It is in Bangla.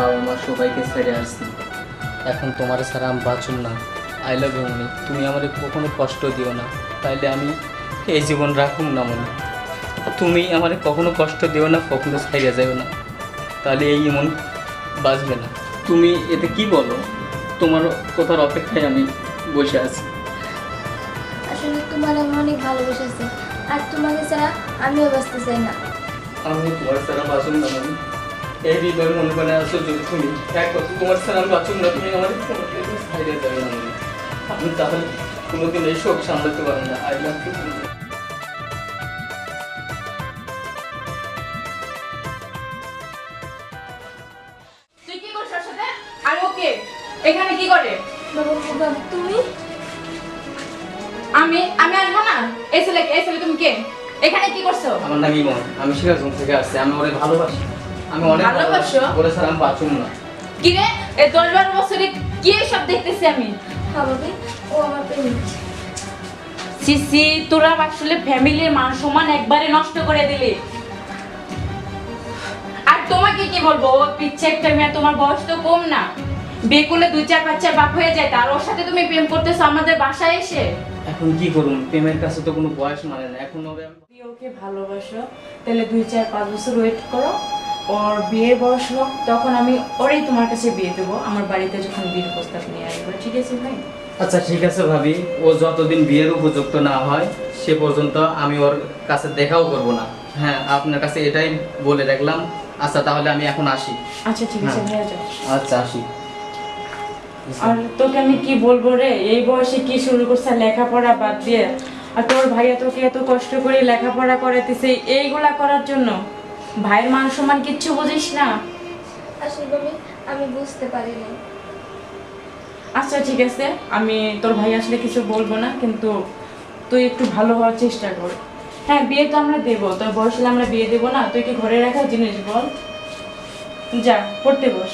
বাবা মা সবাইকে ছেড়ে আসছি। এখন তোমার ছাড়া আমি বাঁচুন না। আই লাভ ইউ মনি তুমি আমার কখনো কষ্ট দিও না। তাইলে আমি এই জীবন রাখুম না মনি তুমি আমার কখনো কষ্ট দিও না কখনো ছাইড়ে যাও না। তাহলে এই মন বাঁচবে না। তুমি এতে কি বলো? তোমার কথার অপেক্ষায় আমি বসে আছি। আসলে তোমার আমি অনেক ভালোবেসেছি। আর তোমাকে ছাড়া আমিও বাঁচতে চাই না। আমি তোমার ছাড়া বাঁচুন না মানে এই হৃদয় মনে আসো যদি তুমি এক কথা তোমার ছাড়া আমি না তুমি আমার যাবে না। আমি তাহলে কোনোদিন এই শোক সামলাতে না। I love you. ওর এখানে কি করে? তুমি? আমি আমি আসব না? এই ছেলেকে এই ছেলে তুমি কে? এখানে কি করছ? আমার নাম ইমন আমি সিরাজগঞ্জ থেকে আসছি আমি অনেক ভালোবাসি। আমি অনেক ভালোবাসো? ওরে ছাড়া আমি বাঁচুন না। কি রে? এই দশ বারো বছরে কি সব দেখতেছি আমি। হ্যাঁ ও আমার প্রেমিক সিসি তোরা আসলে ফ্যামিলির মান সম্মান একবারে নষ্ট করে দিলি। আর তোমাকে কি বলব ও পিচ্ছে একটা মেয়ে তোমার বয়স তো কম না। বিয়ে করলে দুই চার বাচ্চার বাপ হয়ে যায় আর ওর সাথে তুমি প্রেম করতেছো আমাদের বাসায় এসে? এখন কি করুন? প্রেমের কাছে তো কোনো বয়স মানে না। এখন ওকে ভালোবাসো তাহলে দুই চার পাঁচ বছর ওয়েট করো। ওর বিয়ের বয়স হোক তখন আমি ওরেই তোমার কাছে বিয়ে দেবো আমার বাড়িতে যখন বিয়ের প্রস্তাব নিয়ে আসব। ঠিক আছে ভাই? আচ্ছা ঠিক আছে ভাবি। ও যতদিন বিয়ের উপযুক্ত না হয় সে পর্যন্ত আমি ওর কাছে দেখাও করব না। হ্যাঁ আপনার কাছে এটাই বলে রাখলাম। আচ্ছা তাহলে আমি এখন আসি। আচ্ছা ঠিক আছে হ্যাঁ। ভাইয়া যাও আচ্ছা আসি। আর তোকে আমি কি বলব রে? এই বয়সে কি শুরু করছে লেখাপড়া বাদ দিয়ে? আর তোর ভাইয়া তোকে এত কষ্ট করে লেখাপড়া করাতেছে এইগুলা করার জন্য? ভাইয়ের মান সম্মান কিচ্ছু বুঝিস না? আসলে আমি বুঝতে পারিনি। আচ্ছা ঠিক আছে। আমি তোর ভাই আসলে কিছু বলব না কিন্তু তুই একটু ভালো হওয়ার চেষ্টা কর। হ্যাঁ বিয়ে তো আমরা দেবো। তোর বয়স হলে আমরা বিয়ে দেবো না। তুই কি ঘরে রাখার জিনিস বল? যা পড়তে বস।